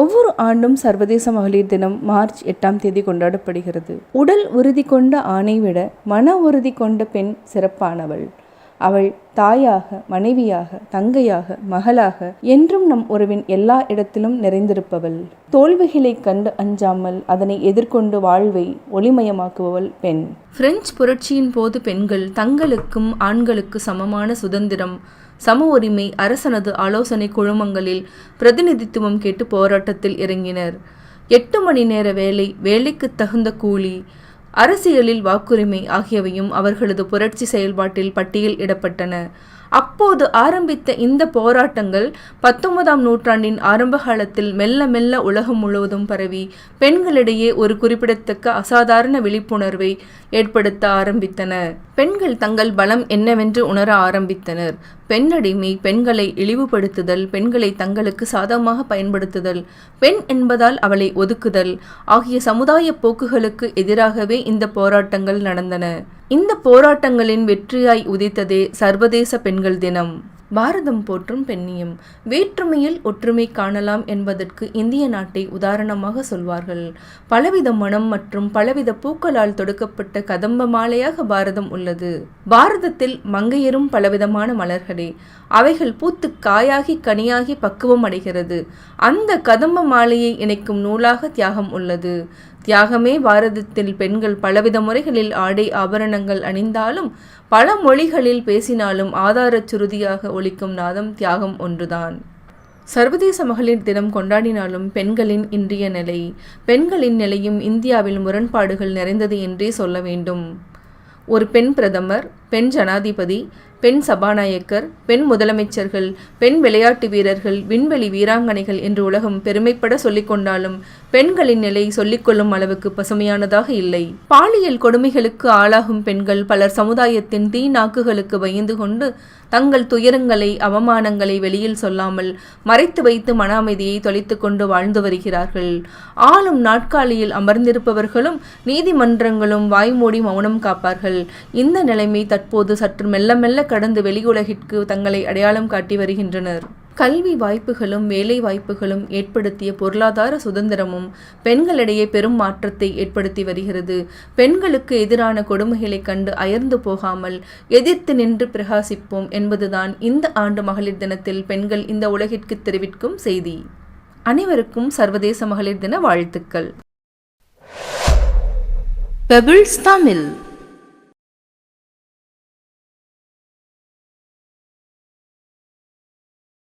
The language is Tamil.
ஒவ்வொரு ஆண்டும் சர்வதேச மகளிர் தினம் மார்ச் எட்டாம் தேதி கொண்டாடப்படுகிறது. உடல் உறுதி கொண்ட ஆணை விட மன உறுதி கொண்ட பெண் சிறப்பானவள். அவள் தாயாக மனைவியாக தங்கையாக மகளாக என்றும் நம் உறவின் எல்லா இடத்திலும் நிறைந்திருப்பவள். தோல்விகளை கண்டு அஞ்சாமல் அதனை எதிர்கொண்டு வாழ்வை ஒளிமயமாக்குபவள் பெண். பிரெஞ்சு புரட்சியின் போது பெண்கள் தங்களுக்கும் ஆண்களுக்கு சமமான சுதந்திரம் சம உரிமை அரசனது ஆலோசனை குழுமங்களில் பிரதிநிதித்துவம் கேட்டு போராட்டத்தில் இறங்கினர். எட்டு மணி நேர வேலை வேலைக்கு தகுந்த கூலி அரசியலில் வாக்குரிமை ஆகியவையும் அவர்களது புரட்சி செயல்பாட்டில் பட்டியல் இடப்பட்டன. அப்போது ஆரம்பித்த இந்த போராட்டங்கள் பத்தொன்பதாம் நூற்றாண்டின் ஆரம்ப காலத்தில் மெல்ல மெல்ல உலகம் முழுவதும் பரவி பெண்களிடையே ஒரு குறிப்பிடத்தக்க அசாதாரண விழிப்புணர்வை ஏற்படுத்த ஆரம்பித்தன. பெண்கள் தங்கள் பலம் என்னவென்று உணர ஆரம்பித்தனர். பெண்ணடிமை பெண்களை இழிவுபடுத்துதல் பெண்களை தங்களுக்கு சாதகமாக பயன்படுத்துதல் பெண் என்பதால் அவளை ஒதுக்குதல் ஆகிய சமுதாய போக்குகளுக்கு எதிராகவே இந்த போராட்டங்கள் நடந்தன. இந்த போராட்டங்களின் வெற்றியாய் உதித்ததே சர்வதேச பெண்கள் தினம். பாரதம் போற்றும் பெண்ணியம். வேற்றுமையில் ஒற்றுமை காணலாம் என்பதற்கு இந்திய நாட்டை உதாரணமாக சொல்வார்கள். பலவித மனம் மற்றும் பலவித பூக்களால் தொடுக்கப்பட்ட கதம்ப மாலையாக பாரதம் உள்ளது. பாரதத்தில் மங்கையரும் பலவிதமான மலர்களே. அவைகள் பூத்து காயாகி கனியாகி பக்குவம் அடைகிறது. அந்த கதம்ப மாலையை இணைக்கும் நூலாக தியாகம் உள்ளது. தியாகமே பாரதத்தில் பெண்கள் பலவித முறைகளில் ஆடை ஆபரணங்கள் அணிந்தாலும் பல மொழிகளில் பேசினாலும் ஆதாரச் சுருதியாக ஒழிக்கும் நாதம் தியாகம் ஒன்றுதான். சர்வதேச மகளிர் தினம் கொண்டாடினாலும் பெண்களின் இன்றைய நிலை பெண்களின் நிலையும் இந்தியாவில் முரண்பாடுகள் நிறைந்தது என்றே சொல்ல வேண்டும். ஒரு பெண் பிரதமர் பெண் ஜனாதிபதி பெண் சபாநாயகர் பெண் முதலமைச்சர்கள் பெண் விளையாட்டு வீரர்கள் விண்வெளி வீராங்கனைகள் என்று உலகம் பெருமைப்பட சொல்லிக்கொண்டாலும் பெண்களின் நிலை சொல்லிக்கொள்ளும் அளவுக்கு பசுமையானதாக இல்லை. பாலியல் கொடுமைகளுக்கு ஆளாகும் பெண்கள் பலர் சமுதாயத்தின் தீ நாக்குகளுக்கு பயந்து கொண்டு தங்கள் துயரங்களை அவமானங்களை வெளியில் சொல்லாமல் மறைத்து வைத்து மன அமைதியை தொலைத்து கொண்டு வாழ்ந்து வருகிறார்கள். ஆளும் நாட்காலியில் அமர்ந்திருப்பவர்களும் நீதிமன்றங்களும் வாய்மூடி மௌனம் காப்பார்கள். இந்த நிலைமை தற்போது சற்று மெல்ல மெல்ல கடந்து வெளியுலகிற்கு தங்களை அடையாளம் காட்டி வருகின்றனர். கல்வி வாய்ப்புகளும் வேலை வாய்ப்புகளும் ஏற்படுத்திய பொருளாதார சுதந்திரமும் பெண்களிடையே பெரும் மாற்றத்தை ஏற்படுத்தி வருகிறது. பெண்களுக்கு எதிரான கொடுமைகளை கண்டு அயர்ந்து போகாமல் எதிர்த்து நின்று பிரகாசிப்போம் என்பதுதான் இந்த ஆண்டு மகளிர் தினத்தில் பெண்கள் இந்த உலகிற்கு தெரிவிக்கும் செய்தி. அனைவருக்கும் சர்வதேச மகளிர் தின வாழ்த்துக்கள். பெபிள்ஸ் தமிழ்